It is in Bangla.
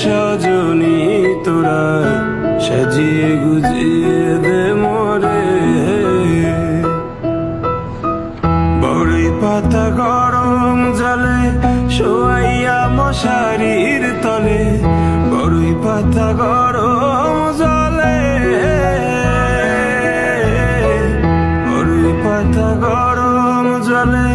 সজনী তোরা সাজিয়ে গুজিয়ে দে মোরে বড়ই পাতা গরম জলে শোয়াইয়া তলে। বড়ই পাতা গরম জলে বড়ই পাতা গরম জলে